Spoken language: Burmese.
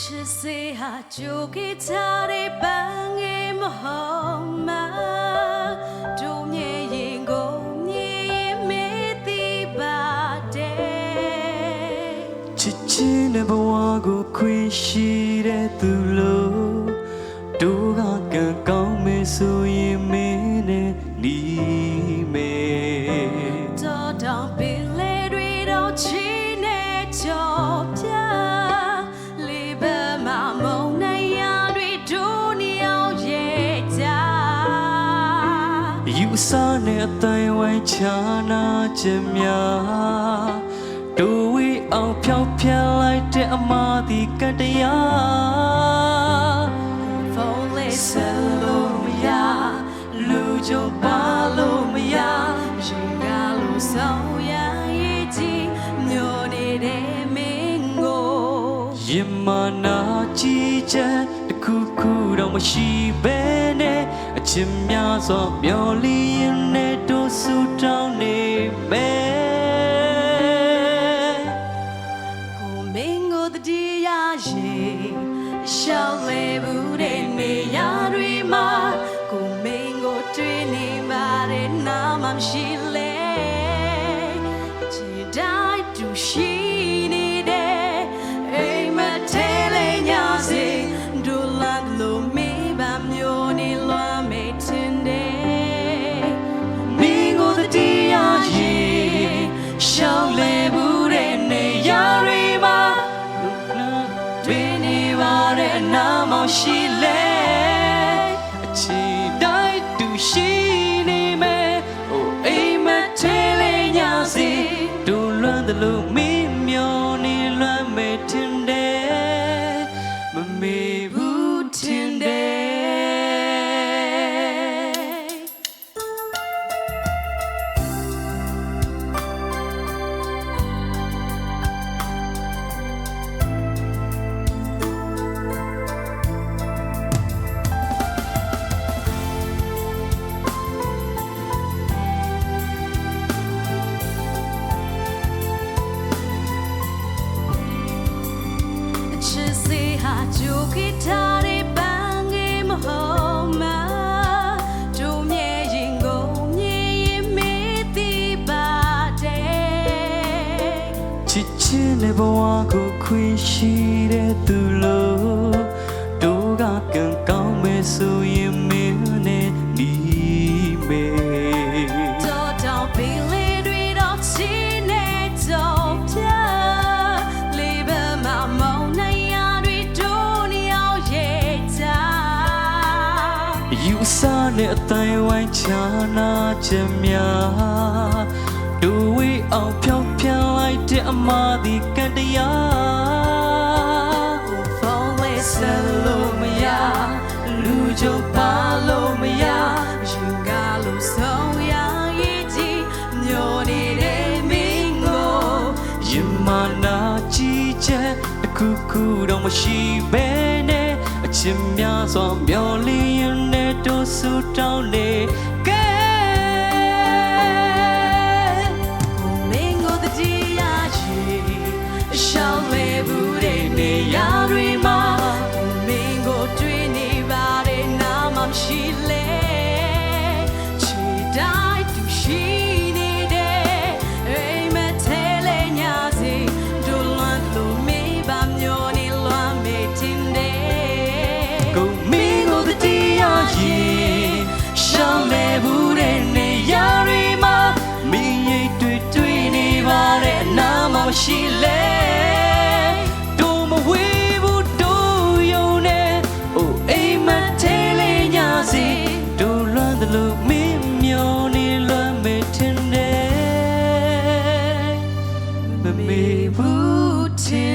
ချစ်စေဟာကြိုကိချတဲ့ပန်းငယ်မဟုတ်မတို့မြေရင်ကိုမြေမေး ယူဆနဲ့အတိုင်းဝိုင်းချာနာခြင်းများတို့ဝေးအောင်ဖြောင်းဖျက်လိုက်တဲ့အမားဒီကတရားဖုန်းလေးဆက်လို့မရလူကြုံပါလို့မရရှင်ကလို့ဆောင်ရရဲ့ကြီးမျိုးနေတဲ့မင်းကိုရင်မနာကြည်ချက်တစ်ခုခုတော့မရှိဘဲနဲ့အ ချင်းများစွာမျောလီရင်နဲ့တို့ဆူတောင်းနေမယ်ကိုမင်းကိုတတိယရေရှောင်းလေဘူးတဲ့နေရာတွေမှာကိုမင်းကိုတွေ့နေပါတယ်နာမမရှိလေ ချစ်ချင်းတဲ့ဘဝကိုခွင့်ရှိတဲ့ ယူဆနဲ့အတိုင်းဝိုင်းချာနာခြင်းများတို့ဝေးအောင်ဖြောင်းဖျက်လိုက်တဲ့အမားဒီကံတရားဖုန်းလေးဆက်လို့မရလူကြုံပါလို့မရရင်ကလို့ဆုံးရရဲ့ကြီးညိုနေတဲ့မင်းကိုရင်မနာကြည်ချက်တစ်ခုခုတော့မရှိဘဲနဲ့အချင်းများစွာမျောလင်းရင်နဲ့ တို့ဆူတောင်းနေကဲ ရှိလဲဒိုမဝေးဘူးဒိုယုံနေအိုအိမ်မထဲလေးညစီဒိုလွမ်းတယ်လို့မင်းမျောနေလွမ်းမေတင်တယ်မမေဘူးချေ